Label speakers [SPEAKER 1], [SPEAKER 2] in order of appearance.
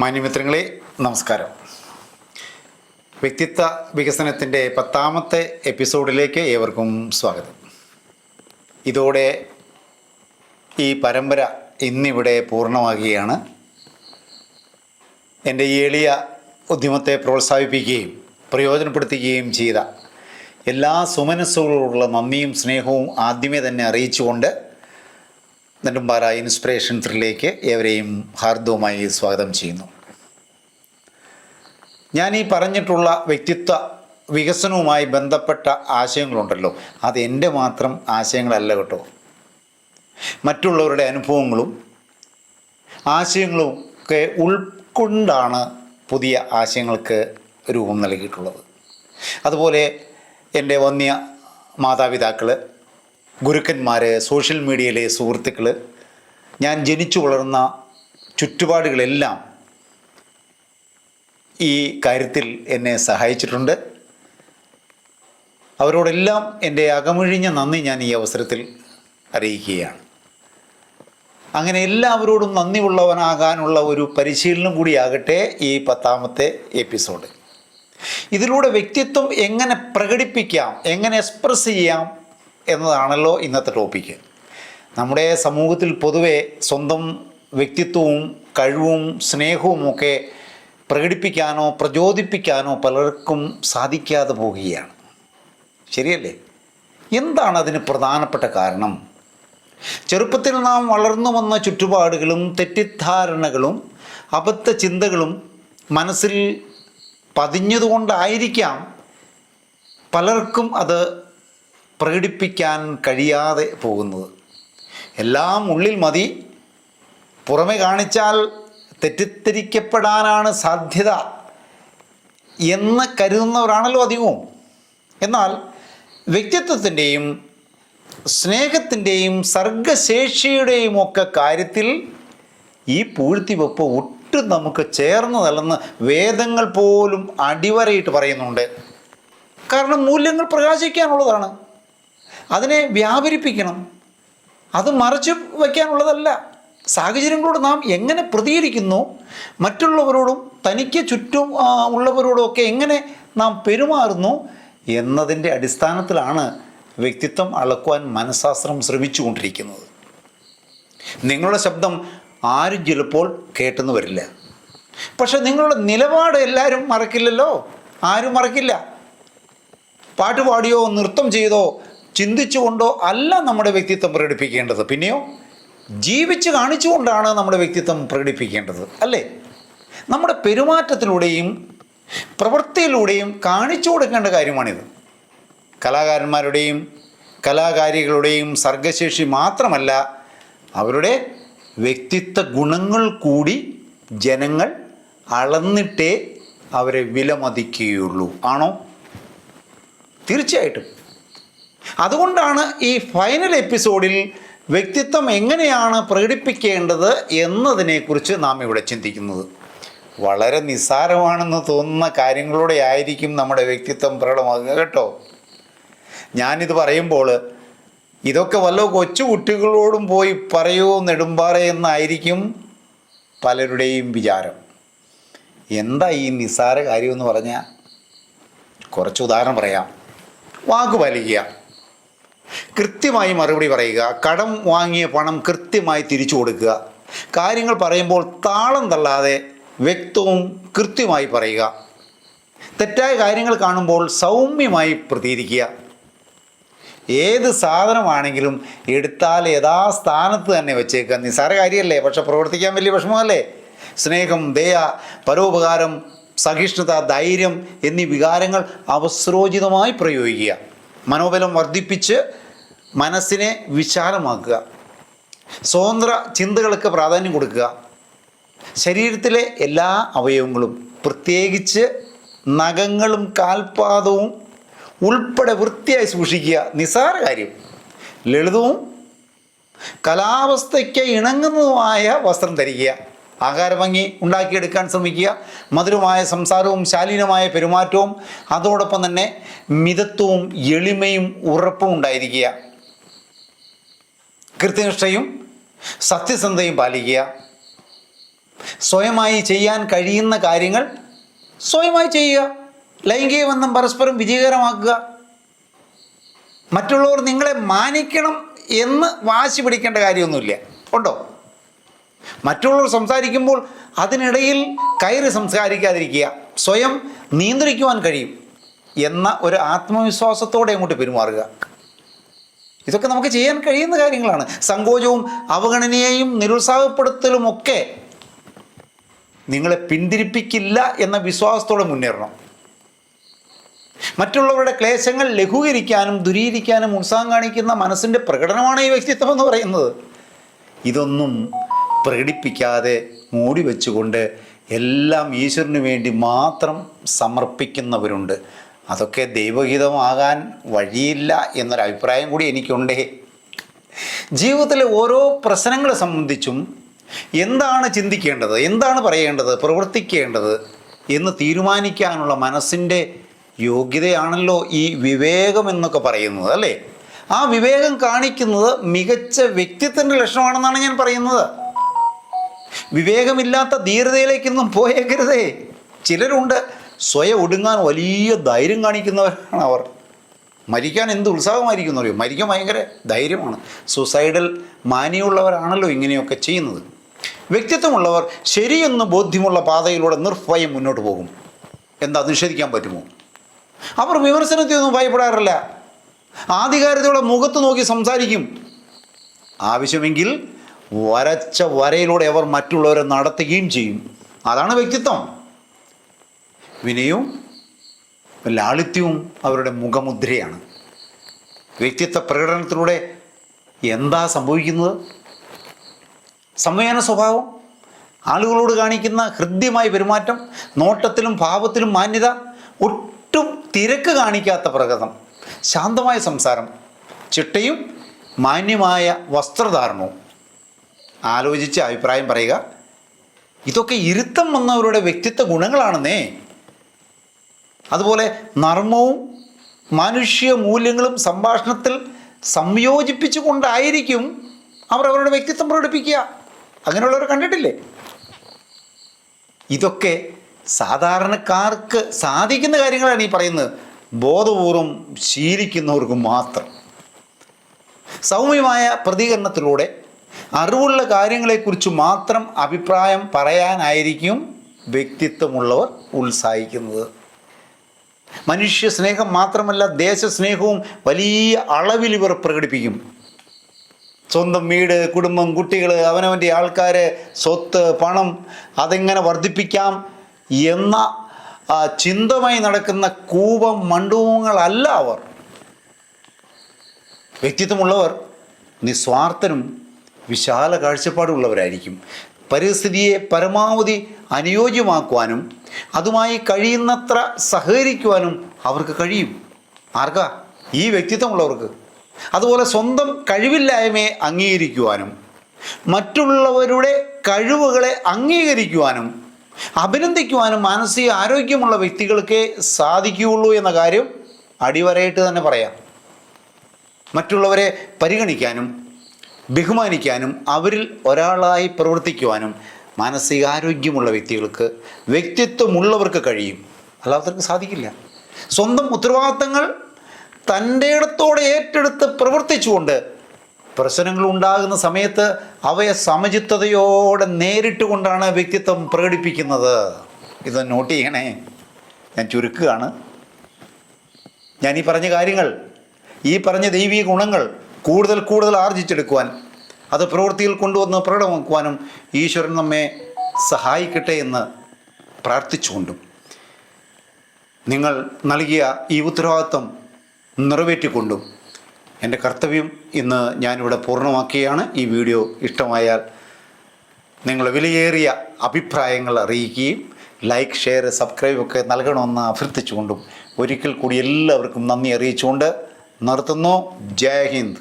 [SPEAKER 1] മാന്യമിത്രങ്ങളെ നമസ്കാരം. വ്യക്തിത്വ വികസനത്തിന്റെ പത്താമത്തെ എപ്പിസോഡിലേക്ക് ഏവർക്കും സ്വാഗതം. ഇതോടെ ഈ പരമ്പര ഇന്നിവിടെ പൂർണമാകുകയാണ്. എന്റെ ഈ എളിയ ഉദ്യമത്തെ പ്രോത്സാഹിപ്പിക്കുകയും പ്രയോജനപ്പെടുത്തുകയും ചെയ്ത എല്ലാ സുമനസ്സുകളോടുള്ള നന്ദിയും സ്നേഹവും ആദ്യമേ തന്നെ അറിയിച്ചുകൊണ്ട് നെടുമ്പാറ ഇൻസ്പിറേഷൻ ത്രിലേക്ക് ഏവരെയും ഹാർദവുമായി സ്വാഗതം ചെയ്യുന്നു. ഞാൻ ഈ പറഞ്ഞിട്ടുള്ള വ്യക്തിത്വ വികസനവുമായി ബന്ധപ്പെട്ട ആശയങ്ങളുണ്ടല്ലോ. അത് എന്റെ മാത്രം ആശയങ്ങളല്ല കേട്ടോ. മറ്റുള്ളവരുടെ അനുഭവങ്ങളും ആശയങ്ങളും ഒക്കെ ഉൾക്കൊണ്ടാണ് പുതിയ ആശയങ്ങൾക്ക് രൂപം നൽകിയിട്ടുള്ളത്. അതുപോലെ എന്റെ വന്യ മാതാപിതാക്കൾ ഗുരുക്കന്മാർ സോഷ്യൽ മീഡിയയിലെ സുഹൃത്തുക്കൾ ഞാൻ ജനിച്ചു വളർന്ന ചുറ്റുപാടുകളെല്ലാം ഈ കാര്യത്തിൽ എന്നെ സഹായിച്ചിട്ടുണ്ട്. അവരോടെല്ലാം എന്റെ അകമൊഴിഞ്ഞ നന്ദി ഞാൻ ഈ അവസരത്തിൽ അറിയിക്കുകയാണ്. അങ്ങനെ എല്ലാവരോടും നന്ദിയുള്ളവനാകാനുള്ള ഒരു പരിശീലനം കൂടിയാകട്ടെ ഈ പത്താമത്തെ എപ്പിസോഡ്. ഇതിലൂടെ വ്യക്തിത്വം എങ്ങനെ പ്രകടിപ്പിക്കാം എങ്ങനെ എക്സ്പ്രസ് ചെയ്യാം എന്നതാണല്ലോ ഇന്നത്തെ ടോപ്പിക്ക്. നമ്മുടെ സമൂഹത്തിൽ പൊതുവെ സ്വന്തം വ്യക്തിത്വവും കഴിവും സ്നേഹവും ഒക്കെ പ്രകടിപ്പിക്കാനോ പ്രചോദിപ്പിക്കാനോ പലർക്കും സാധിക്കാതെ പോവുകയാണ്. ശരിയല്ലേ? എന്താണ് അതിന് പ്രധാനപ്പെട്ട കാരണം? ചെറുപ്പത്തിൽ നാം വളർന്നു വന്ന ചുറ്റുപാടുകളും തെറ്റിദ്ധാരണകളും അബദ്ധ ചിന്തകളും മനസ്സിൽ പതിഞ്ഞതുകൊണ്ടായിരിക്കാം പലർക്കും അത് പ്രകടിപ്പിക്കാൻ കഴിയാതെ പോകുന്നത്. എല്ലാം ഉള്ളിൽ മതി. പുറമെ കാണിച്ചാൽ തെറ്റിദ്ധരിക്കപ്പെടാനാണ് സാധ്യത എന്ന് കരുതുന്നവരാണല്ലോ അധികവും. എന്നാൽ വ്യക്തിത്വത്തിന്റെയും സ്നേഹത്തിന്റെയും സർഗശേഷിയുടെയും ഒക്കെ കാര്യത്തിൽ ഈ പൂഴ്ത്തിവെപ്പ് ഒട്ടും നമുക്ക് ചേർന്നതല്ലെന്ന് വേദങ്ങൾ പോലും അടിവരയിട്ട് പറയുന്നുണ്ട്. കാരണം മൂല്യങ്ങൾ പ്രകാശിക്കാനുള്ളതാണ്. അതിനെ വ്യാപരിപ്പിക്കണം. അത് മറച്ചു വയ്ക്കാനുള്ളതല്ല. സാഹചര്യങ്ങളോട് നാം എങ്ങനെ പ്രതികരിക്കുന്നു? മറ്റുള്ളവരോടും തനിക്ക് ചുറ്റും ഉള്ളവരോടുമൊക്കെ എങ്ങനെ നാം പെരുമാറുന്നു എന്നതിന്റെ അടിസ്ഥാനത്തിലാണ് വ്യക്തിത്വം അളക്കുവാൻ മനഃശാസ്ത്രം ശ്രമിച്ചുകൊണ്ടിരിക്കുന്നത്. നിങ്ങളുടെ ശബ്ദം ആരും ചിലപ്പോൾ കേട്ടെന്ന് വരില്ല. പക്ഷെ നിങ്ങളുടെ നിലപാട് എല്ലാവരും മറക്കില്ലല്ലോ? ആരും മറക്കില്ല. പാട്ട് പാടിയോ നൃത്തം ചെയ്തോ ചിന്തിച്ചുകൊണ്ടോ അല്ല നമ്മുടെ വ്യക്തിത്വം പ്രകടിപ്പിക്കേണ്ടത്. പിന്നെയോ? ജീവിച്ച് കാണിച്ചുകൊണ്ടാണ് നമ്മുടെ വ്യക്തിത്വം പ്രകടിപ്പിക്കേണ്ടത് അല്ലേ? നമ്മുടെ പെരുമാറ്റത്തിലൂടെയും പ്രവൃത്തിയിലൂടെയും കാണിച്ചു കൊടുക്കേണ്ട കാര്യമാണിത്. കലാകാരന്മാരുടെയും കലാകാരികളുടെയും സർഗശേഷി മാത്രമല്ല അവരുടെ വ്യക്തിത്വ ഗുണങ്ങൾ കൂടി ജനങ്ങൾ അളന്നിട്ടേ അവരെ വിലമതിക്കുകയുള്ളൂ. ആണോ? തീർച്ചയായിട്ടും. അതുകൊണ്ടാണ് ഈ ഫൈനൽ എപ്പിസോഡിൽ വ്യക്തിത്വം എങ്ങനെയാണ് പ്രകടിപ്പിക്കേണ്ടത് എന്നതിനെക്കുറിച്ച് നാം ഇവിടെ ചിന്തിക്കുന്നത്. വളരെ നിസ്സാരമാണെന്ന് തോന്നുന്ന കാര്യങ്ങളോടെ ആയിരിക്കും നമ്മുടെ വ്യക്തിത്വം പ്രകടമാകുക കേട്ടോ? ഞാനിത് പറയുമ്പോൾ ഇതൊക്കെ വല്ല കൊച്ചു കുട്ടികളോടും പോയി പറയോ നെടുമ്പാറ എന്നായിരിക്കും പലരുടെയും വിചാരം. എന്താ ഈ നിസ്സാര കാര്യമെന്ന് പറഞ്ഞാൽ? കുറച്ച് ഉദാഹരണം പറയാം. വാക്ക് പാലിക്കുക. കൃത്യമായി മറുപടി പറയുക കടം വാങ്ങിയ പണം കൃത്യമായി തിരിച്ചു കൊടുക്കുക. കാര്യങ്ങൾ പറയുമ്പോൾ താളം തള്ളാതെ വ്യക്തവും കൃത്യമായി പറയുക. തെറ്റായ കാര്യങ്ങൾ കാണുമ്പോൾ സൗമ്യമായി പ്രതികരിക്കുക. ഏത് സാധനമാണെങ്കിലും എടുത്താൽ യഥാസ്ഥാനത്ത് തന്നെ വെച്ചേക്കുക. നിസ്സാര കാര്യമല്ലേ? പക്ഷെ പ്രവർത്തിക്കാൻ വലിയ വിഷമമല്ലേ? സ്നേഹം ദയ പരോപകാരം സഹിഷ്ണുത ധൈര്യം എന്നീ വികാരങ്ങൾ അവസ്രോചിതമായി പ്രയോഗിക്കുക. മനോബലം വർദ്ധിപ്പിച്ച് മനസ്സിനെ വിശാലമാക്കുക. സ്വതന്ത്ര ചിന്തകൾക്ക് പ്രാധാന്യം കൊടുക്കുക. ശരീരത്തിലെ എല്ലാ അവയവങ്ങളും പ്രത്യേകിച്ച് നഖങ്ങളും കാൽപാദവും ഉൾപ്പെടെ വൃത്തിയായി സൂക്ഷിക്കുക നിസ്സാര കാര്യം. ലളിതവും കലാവസ്ഥയ്ക്ക് ഇണങ്ങുന്നതുമായ വസ്ത്രം ധരിക്കുക. ആഹാരഭംഗി ഉണ്ടാക്കിയെടുക്കാൻ ശ്രമിക്കുക. മധുരമായ സംസാരവും ശാലീനമായ പെരുമാറ്റവും അതോടൊപ്പം തന്നെ മിതത്വവും എളിമയും ഉറപ്പും ഉണ്ടായിരിക്കുക. കൃത്യനിഷ്ഠയും സത്യസന്ധയും പാലിക്കുക. സ്വയമായി ചെയ്യാൻ കഴിയുന്ന കാര്യങ്ങൾ സ്വയമായി ചെയ്യുക. ലൈംഗിക ബന്ധം പരസ്പരം വിജയകരമാക്കുക. മറ്റുള്ളവർ നിങ്ങളെ മാനിക്കണം എന്ന് വാശി പിടിക്കേണ്ട കാര്യമൊന്നുമില്ല. ഉണ്ടോ? മറ്റുള്ളവർ സംസാരിക്കുമ്പോൾ അതിനിടയിൽ കയറി സംസാരിക്കാതിരിക്കുക. സ്വയം നിയന്ത്രിക്കുവാൻ കഴിയും എന്ന ഒരു ആത്മവിശ്വാസത്തോടെ അങ്ങോട്ട് പെരുമാറുക. ഇതൊക്കെ നമുക്ക് ചെയ്യാൻ കഴിയുന്ന കാര്യങ്ങളാണ്. സങ്കോചവും അവഗണനയെയും നിരുത്സാഹപ്പെടുത്തലും ഒക്കെ നിങ്ങളെ പിന്തിരിപ്പിക്കില്ല എന്ന വിശ്വാസത്തോടെ മുന്നേറണം. മറ്റുള്ളവരുടെ ക്ലേശങ്ങൾ ലഘൂകരിക്കാനും ദുരീകരിക്കാനും ഉത്സാഹം കാണിക്കുന്ന മനസ്സിന്റെ പ്രകടനമാണ് ഈ വ്യക്തിത്വം എന്ന് പറയുന്നത്. ഇതൊന്നും പ്രകടിപ്പിക്കാതെ മൂടി വെച്ചുകൊണ്ട് എല്ലാം ഈശ്വരന് വേണ്ടി മാത്രം സമർപ്പിക്കുന്നവരുണ്ട്. അതൊക്കെ ദൈവഹിതമാകാൻ വഴിയില്ല എന്നൊരഭിപ്രായം കൂടി എനിക്കുണ്ടേ. ജീവിതത്തിലെ ഓരോ പ്രശ്നങ്ങളെ സംബന്ധിച്ചും എന്താണ് ചിന്തിക്കേണ്ടത്? എന്താണ് പറയേണ്ടത്? പ്രവർത്തിക്കേണ്ടത്? എന്ന് തീരുമാനിക്കാനുള്ള മനസ്സിന്റെ യോഗ്യതയാണല്ലോ ഈ വിവേകം എന്നൊക്കെ പറയുന്നത് അല്ലേ? ആ വിവേകം കാണിക്കുന്നത് മികച്ച വ്യക്തിത്വന്റെ ലക്ഷണമാണെന്നാണ് ഞാൻ പറയുന്നത്. വിവേകമില്ലാത്ത ധീരതയിലേക്കൊന്നും പോയേക്കരുതേ. ചിലരുണ്ട് സ്വയം ഒടുങ്ങാൻ വലിയ ധൈര്യം കാണിക്കുന്നവരാണ് അവർ. മരിക്കാൻ എന്ത് ഉത്സാഹമായിരിക്കുന്നു അറിയോ? മരിക്കാൻ ഭയങ്കര ധൈര്യമാണ്. സുസൈഡൽ മാനിയുള്ളവരാണല്ലോ ഇങ്ങനെയൊക്കെ ചെയ്യുന്നത്. വ്യക്തിത്വമുള്ളവർ ശരിയെന്ന് ബോധ്യമുള്ള പാതയിലൂടെ നിർഭയം മുന്നോട്ട് പോകും. എന്താ നിഷേധിക്കാൻ പറ്റുമോ? അവർ വിമർശനത്തെയൊന്നും ഭയപ്പെടാറില്ല. ആധികാരികതയുടെ മുഖത്ത് നോക്കി സംസാരിക്കും. ആവശ്യമെങ്കിൽ വരച്ച വരയിലൂടെ അവർ മറ്റുള്ളവരെ നടത്തുകയും ചെയ്യും. അതാണ് വ്യക്തിത്വം. വിനയവും ലാളിത്യവും അവരുടെ മുഖമുദ്രയാണ്. വ്യക്തിത്വ പ്രകടനത്തിലൂടെ എന്താ സംഭവിക്കുന്നത്? സംവയന സ്വഭാവം ആളുകളോട് കാണിക്കുന്ന ഹൃദ്യമായ പെരുമാറ്റം നോട്ടത്തിലും ഭാവത്തിലും മാന്യത ഒട്ടും തിരക്ക് കാണിക്കാത്ത പ്രകടനം ശാന്തമായ സംസാരം ചിട്ടയും മാന്യമായ വസ്ത്രധാരണവും. ആലോചിച്ച് അഭിപ്രായം പറയുക. ഇതൊക്കെ ഇരുത്തം വന്നവരുടെ വ്യക്തിത്വ ഗുണങ്ങളാണെന്നേ. അതുപോലെ നർമ്മവും മനുഷ്യ മൂല്യങ്ങളും സംഭാഷണത്തിൽ സംയോജിപ്പിച്ചുകൊണ്ടായിരിക്കും അവർ അവരുടെ വ്യക്തിത്വം പ്രകടിപ്പിക്കുക. അങ്ങനെയുള്ളവർ കണ്ടിട്ടില്ലേ? ഇതൊക്കെ സാധാരണക്കാർക്ക് സാധിക്കുന്ന കാര്യങ്ങളാണ് ഈ പറയുന്നത്. ബോധപൂർവം ശീലിക്കുന്നവർക്ക് മാത്രം. സൗമ്യമായ പ്രതികരണത്തിലൂടെ അറിവുള്ള കാര്യങ്ങളെക്കുറിച്ച് മാത്രം അഭിപ്രായം പറയാനായിരിക്കും വ്യക്തിത്വമുള്ളവർ ഉത്സാഹിക്കുന്നത്. മനുഷ്യ സ്നേഹം മാത്രമല്ല ദേശസ്നേഹവും വലിയ അളവിൽ ഇവർ പ്രകടിപ്പിക്കും. സ്വന്തം വീട് കുടുംബം കുട്ടികൾ അവനവന്റെ ആൾക്കാർ സ്വത്ത് പണം അതെങ്ങനെ വർദ്ധിപ്പിക്കാം എന്ന ചിന്തമായി നടക്കുന്ന കൂപം മണ്ഡൂങ്ങളല്ല അവർ. വ്യക്തിത്വമുള്ളവർ നിസ്വാർത്ഥനും വിശാല കാഴ്ചപ്പാടുള്ളവരായിരിക്കും. പരിസ്ഥിതിയെ പരമാവധി അനുയോജ്യമാക്കുവാനും അതുമായി കഴിയുന്നത്ര സഹകരിക്കുവാനും അവർക്ക് കഴിയും. ആർക്കാ? ഈ വ്യക്തിത്വമുള്ളവർക്ക്. അതുപോലെ സ്വന്തം കഴിവില്ലായ്മയെ അംഗീകരിക്കുവാനും മറ്റുള്ളവരുടെ കഴിവുകളെ അംഗീകരിക്കുവാനും അഭിനന്ദിക്കുവാനും മാനസിക ആരോഗ്യമുള്ള വ്യക്തികൾക്കേ സാധിക്കുകയുള്ളൂ എന്ന കാര്യം അടിവരയിട്ട് തന്നെ പറയാം. മറ്റുള്ളവരെ പരിഗണിക്കാനും ബഹുമാനിക്കാനും അവരിൽ ഒരാളായി പ്രവർത്തിക്കുവാനും മാനസികാരോഗ്യമുള്ള വ്യക്തികൾക്ക് വ്യക്തിത്വമുള്ളവർക്ക് കഴിയും. അല്ലാത്തവർക്ക് സാധിക്കില്ല. സ്വന്തം ഉത്തരവാദിത്തങ്ങൾ തന്റെ ഇടത്തോടെ ഏറ്റെടുത്ത് പ്രവർത്തിച്ചുകൊണ്ട് പ്രശ്നങ്ങൾ ഉണ്ടാകുന്ന സമയത്ത് അവയെ നേരിട്ട് കൊണ്ടാണ് വ്യക്തിത്വം പ്രകടിപ്പിക്കുന്നത്. ഇത് നോട്ട് ചെയ്യണേ. ഞാൻ ചുരുക്കുകയാണ്. ഞാൻ ഈ പറഞ്ഞ കാര്യങ്ങൾ ഈ പറഞ്ഞ ദൈവീക ഗുണങ്ങൾ കൂടുതൽ കൂടുതൽ ആർജിച്ചെടുക്കുവാൻ അത് പ്രവൃത്തിയിൽ കൊണ്ടുവന്ന് പ്രകടമാക്കുവാനും ഈശ്വരൻ നമ്മെ സഹായിക്കട്ടെ എന്ന് പ്രാർത്ഥിച്ചുകൊണ്ടും. നിങ്ങൾ നൽകിയ ഈ ഉത്തരവാദിത്വം നിറവേറ്റിക്കൊണ്ടും എന്റെ കർത്തവ്യം ഇന്ന് ഞാനിവിടെ പൂർണമാക്കുകയാണ്. ഈ വീഡിയോ ഇഷ്ടമായാൽ നിങ്ങൾ വിലയേറിയ അഭിപ്രായങ്ങൾ അറിയിക്കുകയും ലൈക്ക് ഷെയർ സബ്സ്ക്രൈബ് ഒക്കെ നൽകണമെന്ന് അഭ്യർത്ഥിച്ചുകൊണ്ടും ഒരിക്കൽ കൂടി എല്ലാവർക്കും നന്ദി അറിയിച്ചുകൊണ്ട് നിർത്തുന്നു. ജയ് ഹിന്ദ്.